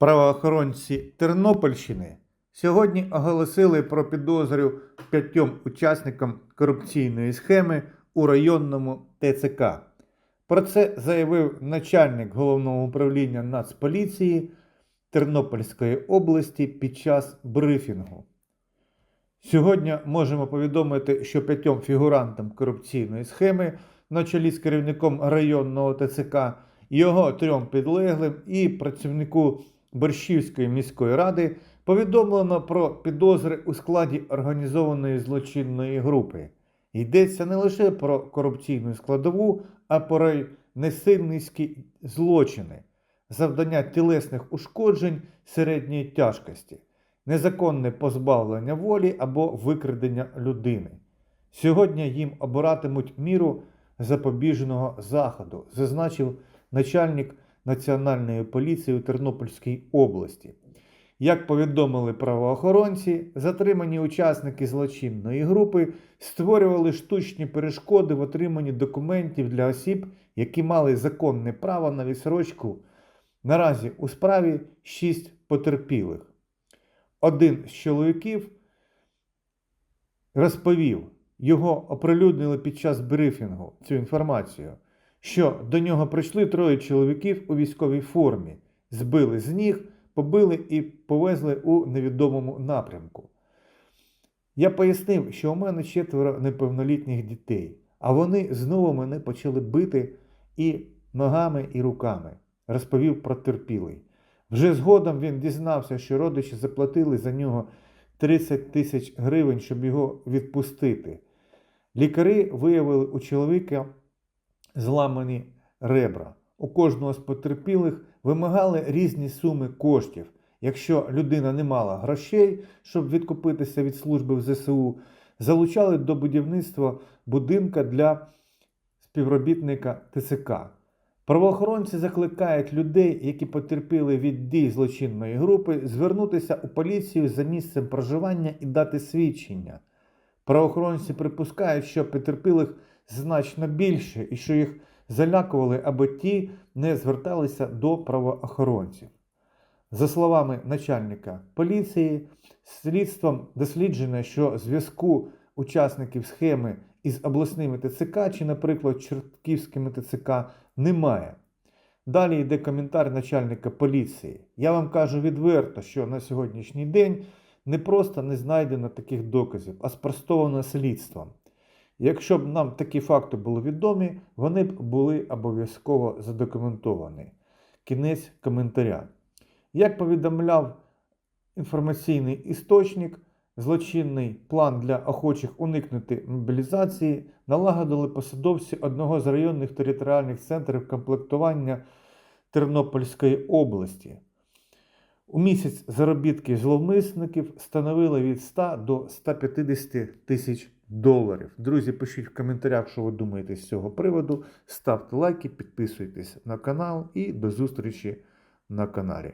Правоохоронці Тернопільщини сьогодні оголосили про підозрю п'ятьом учасникам корупційної схеми у районному ТЦК. Про це заявив начальник головного управління Нацполіції Тернопільської області під час брифінгу. Сьогодні можемо повідомити, що п'ятьом фігурантам корупційної схеми на чолі з керівником районного ТЦК, його трьом підлеглим і працівнику Борщівської міської ради повідомлено про підозри у складі організованої злочинної групи. Йдеться не лише про корупційну складову, а про й несильницькі злочини, завдання тілесних ушкоджень середньої тяжкості, незаконне позбавлення волі або викрадення людини. Сьогодні їм обиратимуть міру запобіжного заходу, зазначив начальник Національної поліції у Тернопільській області. Як повідомили правоохоронці, затримані учасники злочинної групи створювали штучні перешкоди в отриманні документів для осіб, які мали законне право на відсрочку. Наразі у справі шість потерпілих. Один з чоловіків розповів, його оприлюднили під час брифінгу цю інформацію, що до нього прийшли троє чоловіків у військовій формі, збили з ніг, побили і повезли у невідомому напрямку. Я пояснив, що у мене четверо неповнолітніх дітей, а вони знову мене почали бити і ногами, і руками, розповів потерпілий. Вже згодом він дізнався, що родичі заплатили за нього 30 тисяч гривень, щоб його відпустити. Лікарі виявили у чоловіка зламані ребра. У кожного з потерпілих вимагали різні суми коштів. Якщо людина не мала грошей, щоб відкупитися від служби в ЗСУ, залучали до будівництва будинка для співробітника ТЦК. Правоохоронці закликають людей, які потерпіли від дій злочинної групи, звернутися у поліцію за місцем проживання і дати свідчення. Правоохоронці припускають, що потерпілих значно більше і що їх залякували, аби ті не зверталися до правоохоронців. За словами начальника поліції, слідством досліджено, що зв'язку учасників схеми із обласними ТЦК чи, наприклад, Чортківськими ТЦК немає. Далі йде коментар начальника поліції. Я вам кажу відверто, що на сьогоднішній день не просто не знайдено таких доказів, а спростовано слідством. Якщо б нам такі факти були відомі, вони б були обов'язково задокументовані. Кінець коментаря. Як повідомляв інформаційний істочник, злочинний план для охочих уникнути мобілізації налагодили посадовці одного з районних територіальних центрів комплектування Тернопільської області. У місяць заробітки зловмисників становили від 100 до 150 тисяч доларів. Друзі, пишіть в коментарях, що ви думаєте з цього приводу. Ставте лайки, підписуйтесь на канал і до зустрічі на каналі.